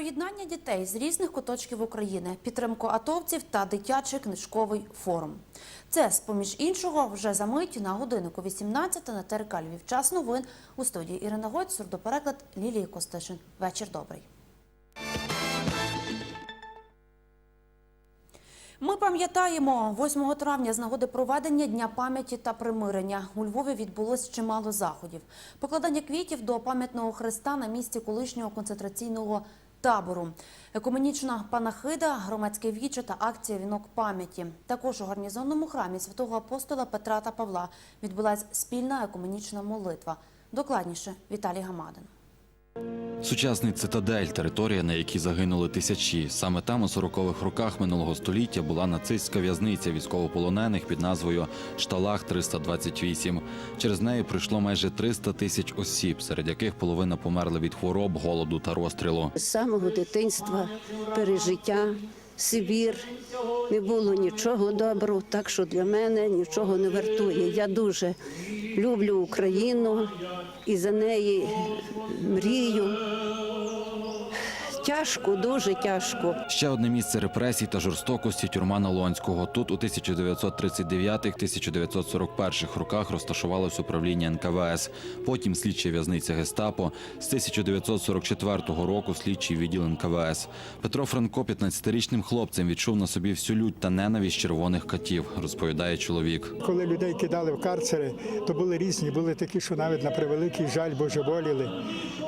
Про дітей з різних куточків України, підтримку атовців та дитячий книжковий форум. Це, з-поміж іншого, вже за мить на годиннику 18 на ТРК Львів. Час новин у студії Ірина Гойт, сурдопереклад Лілії Костишин. Вечір добрий. Ми пам'ятаємо, 8 травня з нагоди проведення Дня пам'яті та примирення у Львові відбулось чимало заходів. Покладання квітів до пам'ятного хреста на місці колишнього концентраційного табору, екуменічна панахида, громадське віче та акція Вінок пам'яті. Також у гарнізонному храмі святого апостола Петра та Павла відбулася спільна екуменічна молитва. Докладніше Віталій Гамадин. Сучасний цитадель, територія, на якій загинули тисячі. Саме там у 40-х роках минулого століття була нацистська в'язниця військовополонених під назвою Шталах 328. Через неї прийшло майже 300 тисяч осіб, серед яких половина померли від хвороб, голоду та розстрілу. З самого дитинства пережиття, Сибір, не було нічого доброго, так що для мене нічого не вартує. Я дуже люблю Україну і за неї мрію. Тяжко, дуже тяжко. Ще одне місце репресій та жорстокості тюрма Налонського. Тут у 1939-1941 роках розташувалось управління НКВС. Потім слідча в'язниця Гестапо. З 1944 року слідчий відділ НКВС. Петро Франко 15-річним хлопцем відчув на собі всю лють та ненависть червоних катів, розповідає чоловік. Коли людей кидали в карцери, то були різні, були такі, що навіть на превеликий жаль божеволіли.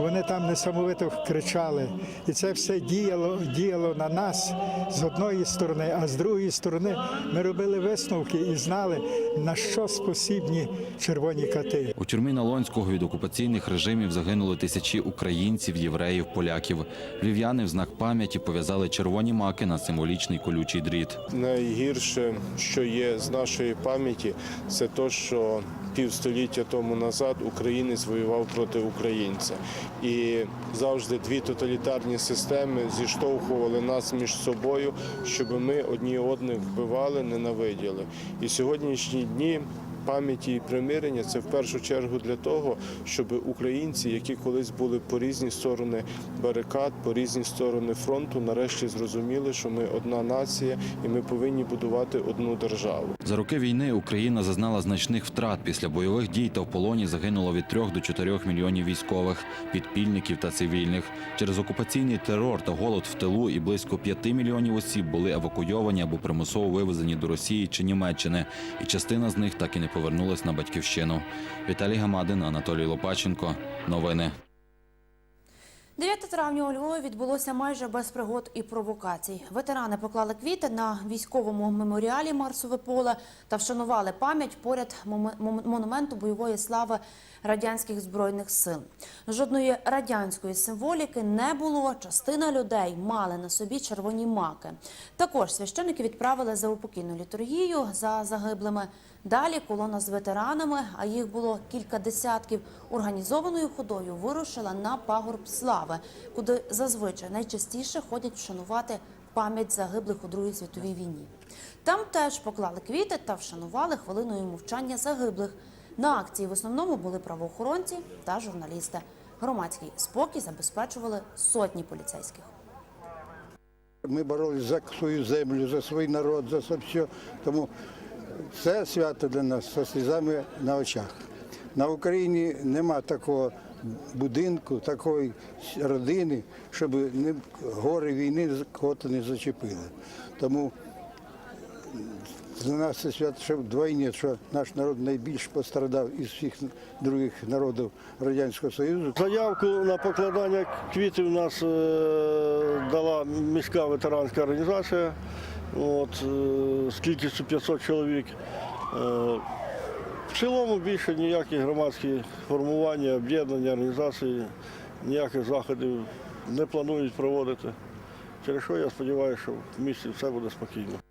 Вони там несамовито кричали. І це все діяло, діяло на нас з одної сторони, а з другої сторони ми робили висновки і знали, на що спосібні червоні кати. У тюрмі Налонського від окупаційних режимів загинули тисячі українців, євреїв, поляків. Львів'яни в знак пам'яті пов'язали червоні маки на символічний колючий дріт. Найгірше, що є з нашої пам'яті, це те, що півстоліття тому назад українець воював проти українця. І завжди дві тоталітарні системи зіштовхували нас між собою, щоб ми одні одних вбивали, ненавиділи. І сьогоднішні дні. Пам'яті і примирення це в першу чергу для того, щоб українці, які колись були по різні сторони барикад, по різні сторони фронту, нарешті зрозуміли, що ми одна нація і ми повинні будувати одну державу. За роки війни Україна зазнала значних втрат. Після бойових дій та в полоні загинуло від 3 до 4 мільйонів військових, підпільників та цивільних. Через окупаційний терор та голод в тилу і близько 5 мільйонів осіб були евакуйовані або примусово вивезені до Росії чи Німеччини, і частина з них так і не повернулась на батьківщину. Віталій Гамадин, Анатолій Лопаченко. Новини. 9 травня у Львові відбулося майже без пригод і провокацій. Ветерани поклали квіти на військовому меморіалі Марсове поле та вшанували пам'ять поряд монументу бойової слави радянських збройних сил. Жодної радянської символіки не було. Частина людей мали на собі червоні маки. Також священники відправили за упокійну літургію за загиблими. Далі колона з ветеранами, а їх було кілька десятків, організованою ходою вирушила на пагорб слави, куди зазвичай найчастіше ходять вшанувати пам'ять загиблих у Другій світовій війні. Там теж поклали квіти та вшанували хвилиною мовчання загиблих. На акції в основному були правоохоронці та журналісти. Громадський спокій забезпечували сотні поліцейських. Ми боролися за свою землю, за свій народ, за все. Тому це свято для нас зі слізами на очах. На Україні нема такого будинку, такої родини, щоб не, гори війни кого-то не зачепили. Тому для нас це свято ще вдвойні, що наш народ найбільш пострадав із всіх других народів Радянського Союзу. Заявку на покладання квітів нас е, дала міська ветеранська організація. От, е, з кількістю 500 чоловік. Е, в цілому більше ніякі громадські формування, об'єднання, організації, ніяких заходів не планують проводити. Через що я сподіваюся, що в місті все буде спокійно.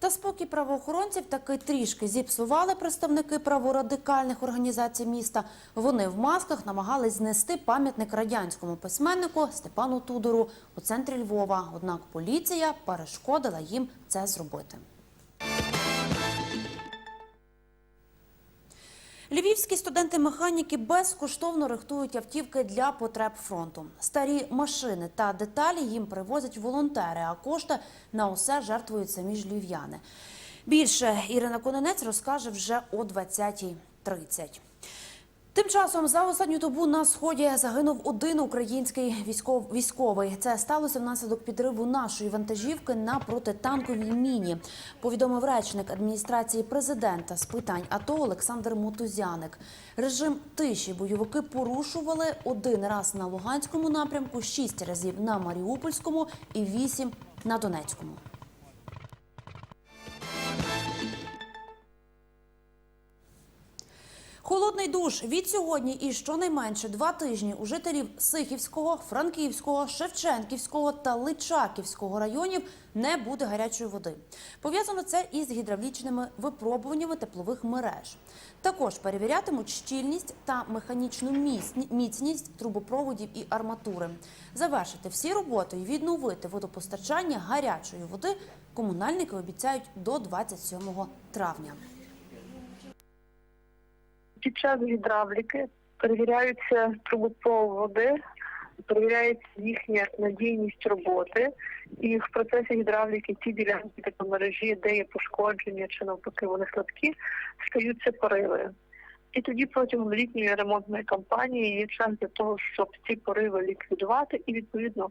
Та спокій правоохоронців таки трішки зіпсували представники праворадикальних організацій міста. Вони в масках намагались знести пам'ятник радянському письменнику Степану Тудору у центрі Львова. Однак поліція перешкодила їм це зробити. Львівські студенти-механіки безкоштовно рихтують автівки для потреб фронту. Старі машини та деталі їм привозять волонтери, а кошти на усе жертвують самі ж львів'яни. Більше Ірина Кононець розкаже вже о 20.30. Тим часом за останню добу на сході загинув один український військов, військовий. Це сталося внаслідок підриву нашої вантажівки на протитанковій міні. Повідомив речник адміністрації президента з питань АТО Олександр Мотузяник. Режим тиші бойовики порушували один раз на Луганському напрямку, шість разів на Маріупольському і вісім на Донецькому. Холодний душ від сьогодні і щонайменше два тижні у жителів Сихівського, Франківського, Шевченківського та Личаківського районів не буде гарячої води. Пов'язано це із гідравлічними випробуваннями теплових мереж. Також перевірятимуть щільність та механічну міцність трубопроводів і арматури. Завершити всі роботи і відновити водопостачання гарячої води комунальники обіцяють до 27 травня. Під час гідравліки перевіряються трубопроводи, перевіряється їхня надійність роботи, і в процесі гідравліки ті ділянки тепломережі, де є пошкодження чи навпаки вони слабкі, стаються пориви. І тоді протягом літньої ремонтної кампанії є час для того, щоб ці пориви ліквідувати і відповідно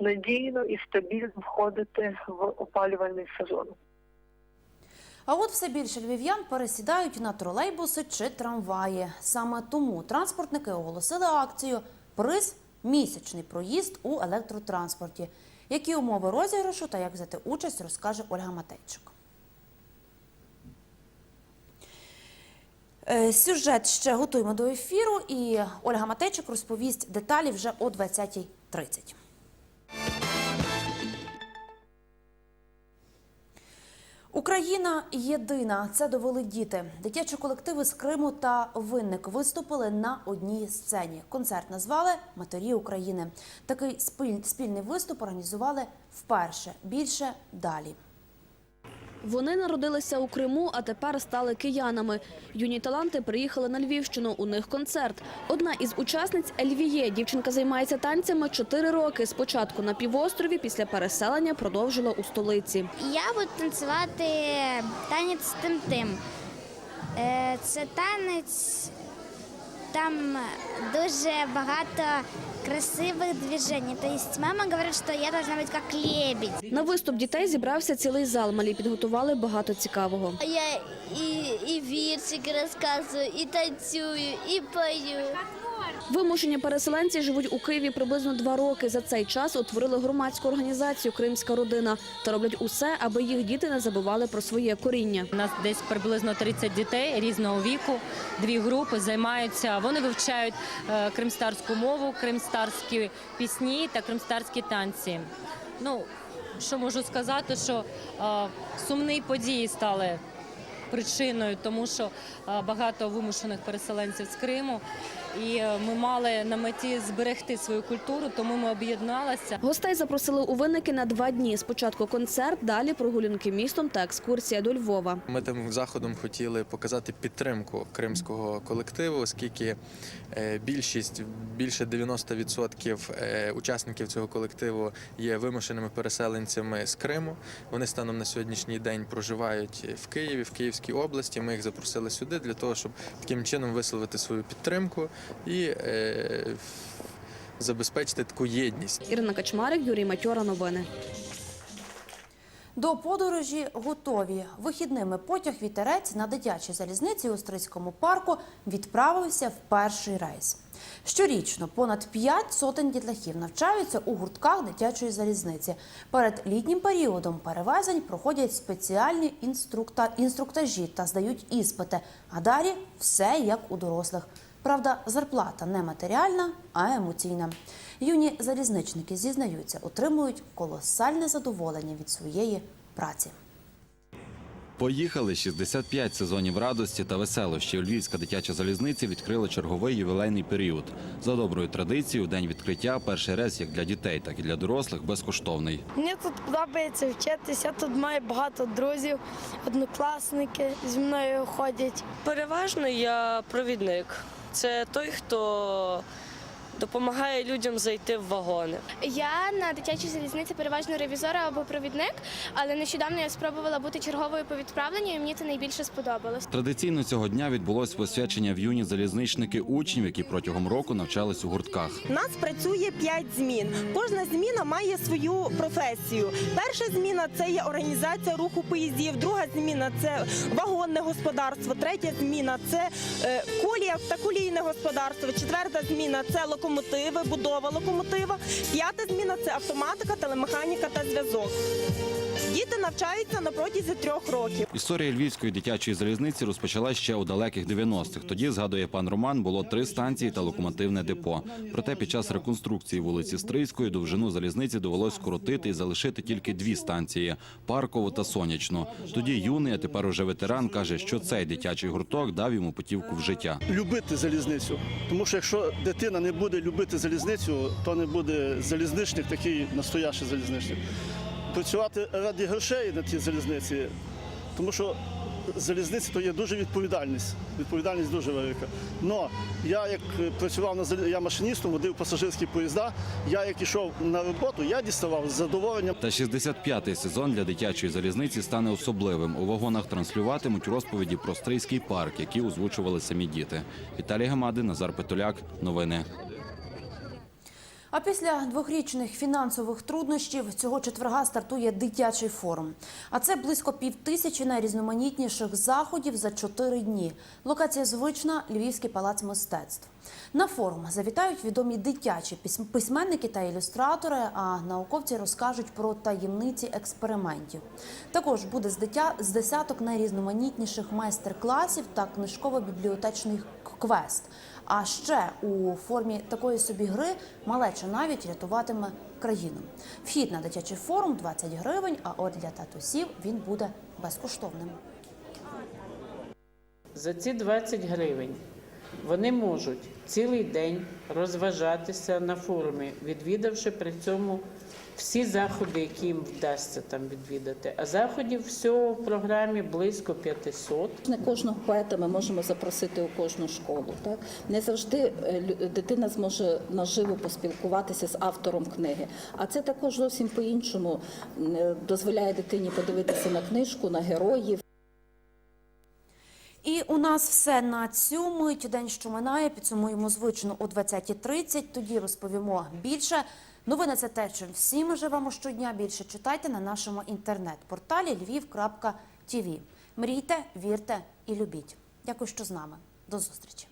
надійно і стабільно входити в опалювальний сезон. А от все більше львів'ян пересідають на тролейбуси чи трамваї. Саме тому транспортники оголосили акцію Приз місячний проїзд у електротранспорті. Які умови розіграшу та як взяти участь, розкаже Ольга Матейчик. Е, Сюжет ще готуємо до ефіру, і Ольга Матейчик розповість деталі вже о 20.30. Україна єдина. Це довели діти. Дитячі колективи з Криму та Винник виступили на одній сцені. Концерт назвали Матері України. Такий спіль- спільний виступ організували вперше. Більше далі. Вони народилися у Криму, а тепер стали киянами. Юні таланти приїхали на Львівщину. У них концерт. Одна із учасниць Ельвіє. Дівчинка займається танцями чотири роки. Спочатку на півострові, після переселення продовжила у столиці. Я буду танцювати танець тим-тим. Е, Це танець, там дуже багато красивих то Тобто мама говорить, що я должна бути як лебедь. На виступ дітей зібрався цілий зал. Малі підготували багато цікавого. Я і, і віршики розказую, і танцюю, і пою. Вимушені переселенці живуть у Києві приблизно два роки. За цей час утворили громадську організацію Кримська родина та роблять усе, аби їх діти не забували про своє коріння. У нас десь приблизно 30 дітей різного віку. Дві групи займаються. Вони вивчають е, кримстарську мову, кримстарські пісні та кримстарські танці. Ну що можу сказати, що е, сумні події стали причиною, тому що е, багато вимушених переселенців з Криму. І е, ми мали на меті зберегти свою культуру, тому ми об'єдналися. Гостей запросили у винники на два дні. Спочатку концерт, далі прогулянки містом та екскурсія до Львова. Ми тим заходом хотіли показати підтримку кримського колективу, оскільки е, більшість, більше 90% е, учасників цього колективу є вимушеними переселенцями з Криму. Вони станом на сьогоднішній день проживають в Києві, в Київській області. Ми їх запросили сюди для того, щоб таким чином висловити свою підтримку і е, забезпечити таку єдність. Ірина Качмарик, Юрій Матьора. Новини. До подорожі готові. Вихідними потяг вітерець на дитячій залізниці у Стрийському парку відправився в перший рейс. Щорічно понад п'ять сотень дітлахів навчаються у гуртках дитячої залізниці. Перед літнім періодом перевезень проходять спеціальні інструкта... інструктажі та здають іспити. А далі все як у дорослих. Правда, зарплата не матеріальна, а емоційна. Юні залізничники зізнаються, отримують колосальне задоволення від своєї праці. Поїхали 65 сезонів радості та веселощів. Львівська дитяча залізниця відкрила черговий ювілейний період. За доброю традицією, день відкриття перший рейс як для дітей, так і для дорослих безкоштовний. Мені тут подобається вчитися. Тут маю багато друзів, однокласники зі мною ходять. Переважно я провідник. Це той, хто допомагає людям зайти в вагони. Я на дитячій залізниці переважно ревізор або провідник, але нещодавно я спробувала бути черговою по відправленню, і мені це найбільше сподобалось. Традиційно цього дня відбулось посвячення в юні залізничники учнів, які протягом року навчались у гуртках. У нас працює 5 змін. Кожна зміна має свою професію. Перша зміна це є організація руху поїздів, друга зміна це вагонне господарство, третя зміна це е, колія та колійне господарство, четверта зміна це локомотиви, будова локомотива, п'ята зміна це автоматика, телемеханіка та зв'язок. Діти навчаються на протязі трьох років. Історія львівської дитячої залізниці розпочалась ще у далеких 90-х. Тоді, згадує пан Роман, було три станції та локомотивне депо. Проте під час реконструкції вулиці Стрийської довжину залізниці довелось скоротити і залишити тільки дві станції Паркову та Сонячну. Тоді юний, а тепер уже ветеран, каже, що цей дитячий гурток дав йому путівку в життя. Любити залізницю. Тому що якщо дитина не буде любити залізницю, то не буде залізничник такий настоящий залізничник. Працювати ради грошей на тій залізниці, тому що залізниця то є дуже відповідальність. Відповідальність дуже велика. Но я як працював на залі- я машиністом, водив пасажирські поїзда. Я як ішов на роботу, я діставав з задоволенням. Та 65-й сезон для дитячої залізниці стане особливим. У вагонах транслюватимуть розповіді про Стрийський парк, які озвучували самі діти. Віталій Гамади, Назар Петуляк. Новини. А після двохрічних фінансових труднощів цього четверга стартує дитячий форум. А це близько півтисячі найрізноманітніших заходів за чотири дні. Локація звична Львівський палац мистецтв. На форум завітають відомі дитячі письм- письменники та ілюстратори, а науковці розкажуть про таємниці експериментів. Також буде з дитя з десяток найрізноманітніших майстер-класів та книжково-бібліотечний квест. А ще у формі такої собі гри малеча навіть рятуватиме країну. Вхід на дитячий форум 20 гривень, а от для татусів він буде безкоштовним. За ці 20 гривень вони можуть цілий день розважатися на форумі, відвідавши при цьому всі заходи, які їм вдасться там відвідати. А заходів всього в програмі близько 500. Не кожного поета ми можемо запросити у кожну школу. Так не завжди е, дитина зможе наживо поспілкуватися з автором книги. А це також зовсім по-іншому м, е, дозволяє дитині подивитися на книжку, на героїв. І у нас все на цю мить. День, що минає, підсумуємо звично о 20.30. Тоді розповімо більше. Новини це те, чим всі ми живемо щодня. Більше читайте на нашому інтернет-порталі lviv.tv. Мрійте, вірте і любіть. Дякую, що з нами. До зустрічі.